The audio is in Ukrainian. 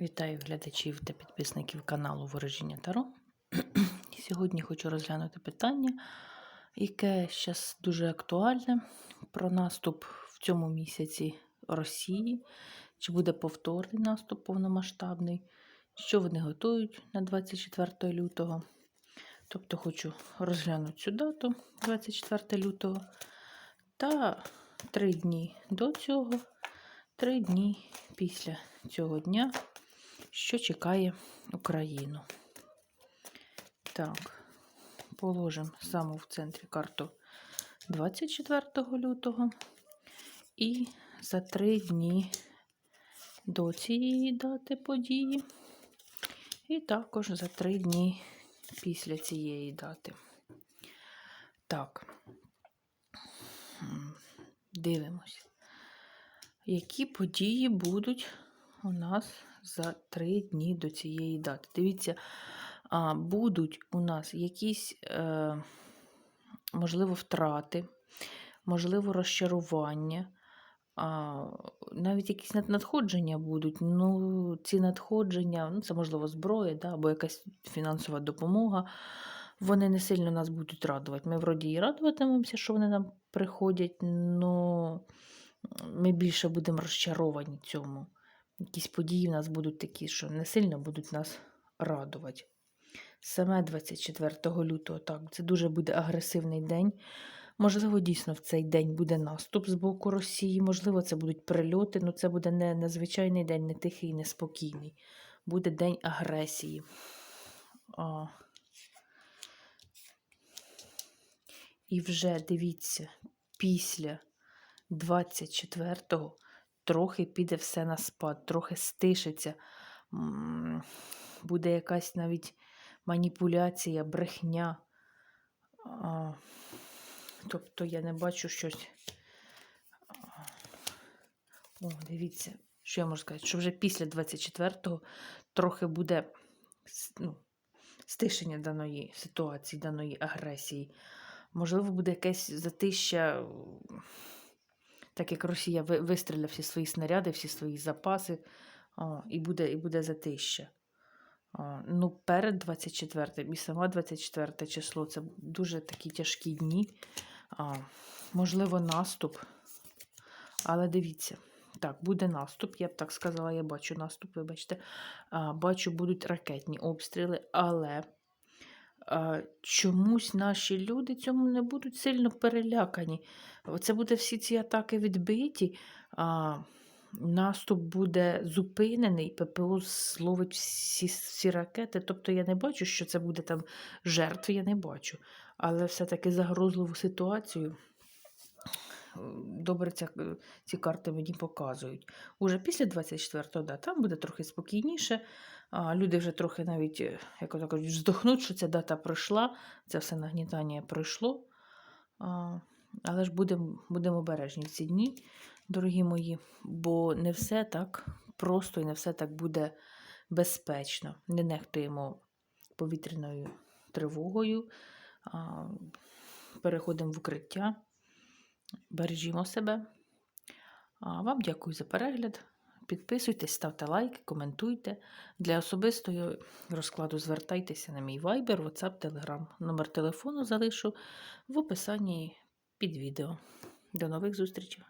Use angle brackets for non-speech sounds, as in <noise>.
Вітаю глядачів та підписників каналу Ворожіння Таро. <clears throat> Сьогодні хочу розглянути питання, яке зараз дуже актуальне про наступ в цьому місяці Росії. Чи буде повторний наступ повномасштабний? Що вони готують на 24 лютого? Тобто хочу розглянути цю дату 24 лютого та три дні до цього, три дні після цього дня що чекає Україну. Так, положимо саме в центрі карту 24 лютого. І за три дні до цієї дати події. І також за три дні після цієї дати. Так, дивимось, які події будуть у нас за три дні до цієї дати. Дивіться, будуть у нас якісь, е, можливо, втрати, можливо, розчарування. Навіть якісь надходження будуть. Ну, ці надходження, ну, це можливо зброя, да, або якась фінансова допомога. Вони не сильно нас будуть радувати. Ми вроді і радуватимемося, що вони нам приходять, але ми більше будемо розчаровані цьому якісь події в нас будуть такі, що не сильно будуть нас радувати. Саме 24 лютого, так, це дуже буде агресивний день. Можливо, дійсно в цей день буде наступ з боку Росії, можливо, це будуть прильоти, але це буде не незвичайний день, не тихий, не спокійний. Буде день агресії. А. І вже дивіться, після 24-го трохи піде все на спад, трохи стишиться, буде якась навіть маніпуляція, брехня. Тобто я не бачу щось. О, дивіться, що я можу сказати, що вже після 24-го трохи буде ну, стишення даної ситуації, даної агресії. Можливо, буде якесь затища так як Росія вистріляє всі свої снаряди, всі свої запаси, о, і буде і буде затища. О, ну, перед 24 і сама 24 число це дуже такі тяжкі дні. О, можливо, наступ. Але дивіться, так, буде наступ, я б так сказала, я бачу наступ, вибачте. Бачу, будуть ракетні обстріли, але чомусь наші люди цьому не будуть сильно перелякані. Це буде всі ці атаки відбиті, а, наступ буде зупинений, ППО зловить всі, всі ракети. Тобто я не бачу, що це буде там жертв, я не бачу. Але все-таки загрозливу ситуацію. Добре, ця, ці карти мені показують. Уже після 24-го, да, там буде трохи спокійніше. А, Люди вже трохи навіть, е, як кажуть, вздохнуть, що ця дата пройшла, це все нагнітання пройшло. А, Але ж будемо будем обережні в ці дні, дорогі мої, бо не все так просто і не все так буде безпечно. Не нехтуємо повітряною тривогою, а, переходимо в укриття, бережімо себе. А Вам дякую за перегляд. Підписуйтесь, ставте лайки, коментуйте. Для особистого розкладу звертайтеся на мій Viber, WhatsApp, Telegram. Номер телефону залишу в описанні під відео. До нових зустрічей!